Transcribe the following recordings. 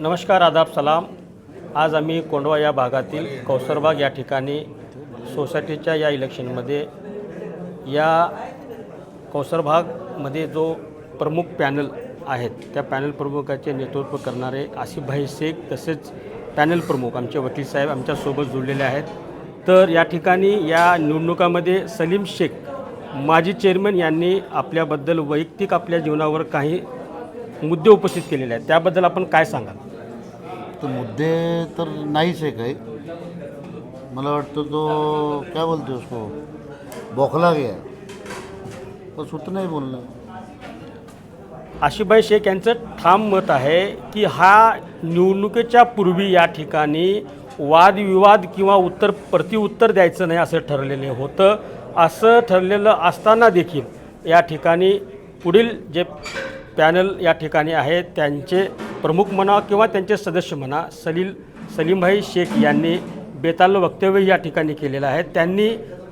नमस्कार आदाब सलाम. आज आम्ही कोंडवा या भागातील कौसरबाग या ठिकाणी सोसायटीच्या या इलेक्शनमध्ये या कौसरबागमध्ये जो प्रमुख पॅनल आहेत त्या पॅनल प्रमुखाचे नेतृत्व करणारे आसिफभाई शेख तसेच पॅनल प्रमुख आमचे वकील साहेब आमच्यासोबत जुळलेले आहेत. तर या ठिकाणी या निवडणुकामध्ये सलीम शेख माजी चेअरमन यांनी आपल्याबद्दल वैयक्तिक आपल्या जीवनावर काही मुद्दे उपस्थित केलेले आहेत त्याबद्दल आपण काय सांगाल? मुद्दे तर नाहीच आहे काही. मला वाटतं तो काय बोलते उसको? बोखला गया. बस उतना नाही बोलणं. आशिफभाई शेख यांचं ठाम मत आहे की हा निवडणुकीच्या पूर्वी या ठिकाणी वादविवाद किंवा उत्तर प्रतिउत्तर द्यायचं नाही असं ठरलेलं होतं. असं ठरलेलं असताना देखील या ठिकाणी पुढील जे पॅनल या ठिकाणी आहेत त्यांचे प्रमुख म्हणा किंवा त्यांचे सदस्य म्हणा सलील सलीमभाई शेख यांनी बेताल वक्तव्य या ठिकाणी केलेलं आहे. त्यांनी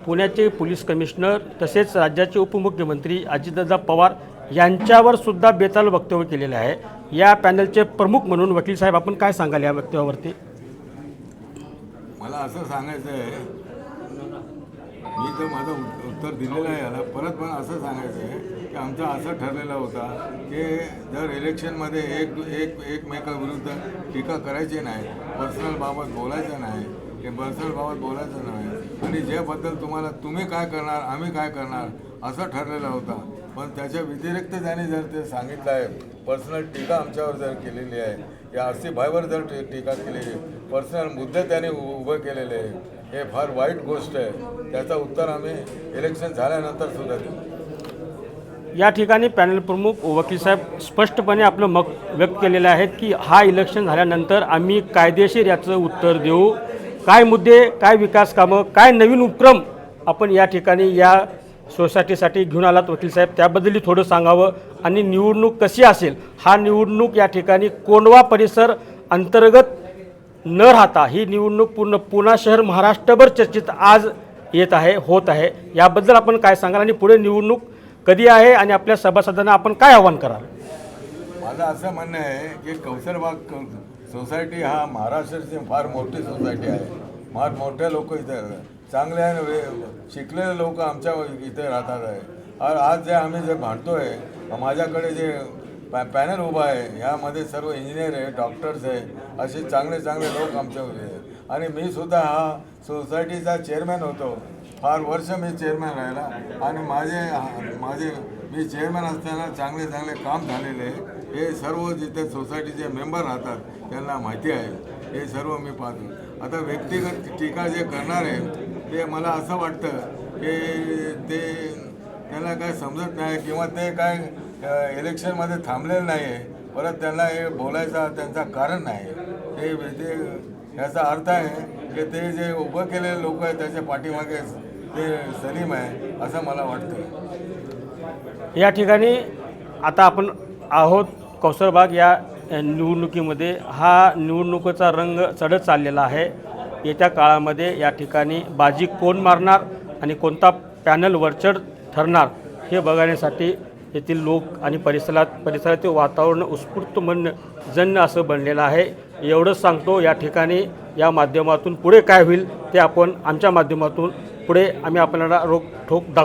पुण्याचे पोलीस कमिशनर तसेच राज्याचे उपमुख्यमंत्री अजितदादा पवार यांच्यावर सुद्धा बेताल वक्तव्य केलेलं आहे. या पॅनलचे प्रमुख म्हणून वकील साहेब आपण काय सांगाल या वक्तव्यावरती? मला असं सांगायचं आहे मी माझं उत- उत्तर दिलेलं आहे याला. परत पण असं सांगायचं आहे की आमचा असं ठरलेला होता की जर इलेक्शनमध्ये एक एक एकमेकाविरुद्ध टीका करायची नाही पर्सनल बाबत बोलायचं नाही की पर्सनल बाबत बोलायचं नाही. आणि ज्याबद्दल तुम्हाला तुम्ही काय करणार आम्ही काय करणार असं ठरलेलं होता. पण त्याच्या व्यतिरिक्त त्याने जर ते सांगितलं आहे पर्सनल टीका आमच्यावर जर केलेली आहे या आरसी भाईवर जर टीका केलेली आहे पर्सनल मुद्दे त्याने उ- केलेले आहे हे फार वाईट गोष्ट आहे. त्याचं उत्तर आम्ही इलेक्शन झाल्यानंतर सुद्धा देऊ. या ठिकाणी पॅनल प्रमुख वकील साहेब स्पष्टपणे आपलं मत व्यक्त केलेलं आहे की हा इलेक्शन झाल्यानंतर आम्ही कायदेशीर याचं उत्तर देऊ. काय मुद्दे काय विकास कामं काय नवीन उपक्रम आपण या ठिकाणी या सोसायटीसाठी घेऊन आलात वकील साहेब त्याबद्दलही थोडं सांगावं. आणि निवडणूक कशी असेल? हा निवडणूक या ठिकाणी कोंडवा परिसर अंतर्गत न राहता ही निवडणूक पूर्ण पुणा शहर महाराष्ट्रभर चर्चित आज येत आहे होत आहे. याबद्दल आपण काय सांगाल आणि पुढे निवडणूक कधी आहे आणि आपल्या सभासदांना आपण काय आव्हान कराल? माझं असं म्हणणं आहे की कौशलबाग सोसायटी हा महाराष्ट्राची फार मोठी सोसायटी आहे. फार मोठे लोक इथे चांगले वे- शिकलेले लोक आमच्या इथे राहतात आहे. आज जे आम्ही जे भांडतोय माझ्याकडे जे पॅ पॅनल उभा आहे. ह्यामध्ये सर्व इंजिनियर आहे डॉक्टर्स आहे. असे चांगले चांगले लोक आमच्या आहे आणि मी सुद्धा हा सोसायटीचा चेअरमॅन होतो. फार वर्ष मी चेअरमॅन राहिला. आणि माझे माझे मी चेअरमॅन असताना चांगले चांगले काम झालेले आहे. हे सर्व जिथे सोसायटीचे मेंबर राहतात त्यांना माहिती आहे. हे सर्व मी पाहतो. आता व्यक्तिगत टीका जे करणार आहे ते मला असं वाटतं की ते त्यांना काय समजत नाही किंवा ते काय इलेक्शनमध्ये थांबलेलं नाही आहे परत त्यांना हे बोलायचा त्यांचा कारण नाही हे ते याचा अर्थ आहे की ते जे उभं केलेले लोक आहेत त्याच्या पाठीमागे ते सलीम आहे असं मला वाटतं या ठिकाणी आता आपण आहोत कौसरबाग या निवडणुकीमध्ये. हा निवडणुकीचा रंग चढत चाललेला आहे. येत्या काळामध्ये या ठिकाणी बाजी कोण मारणार आणि कोणता पॅनल वरचढ ठरणार हे बघण्यासाठी येथील लोक आणि परिसरात परिसरातील वातावरण उत्स्फूर्त जन्य असं बनलेलं आहे. एवढंच सांगतो या ठिकाणी या माध्यमातून पुढे काय होईल ते आपण आमच्या माध्यमातून पुढे आम्ही आपल्याला रोख ठोक दाख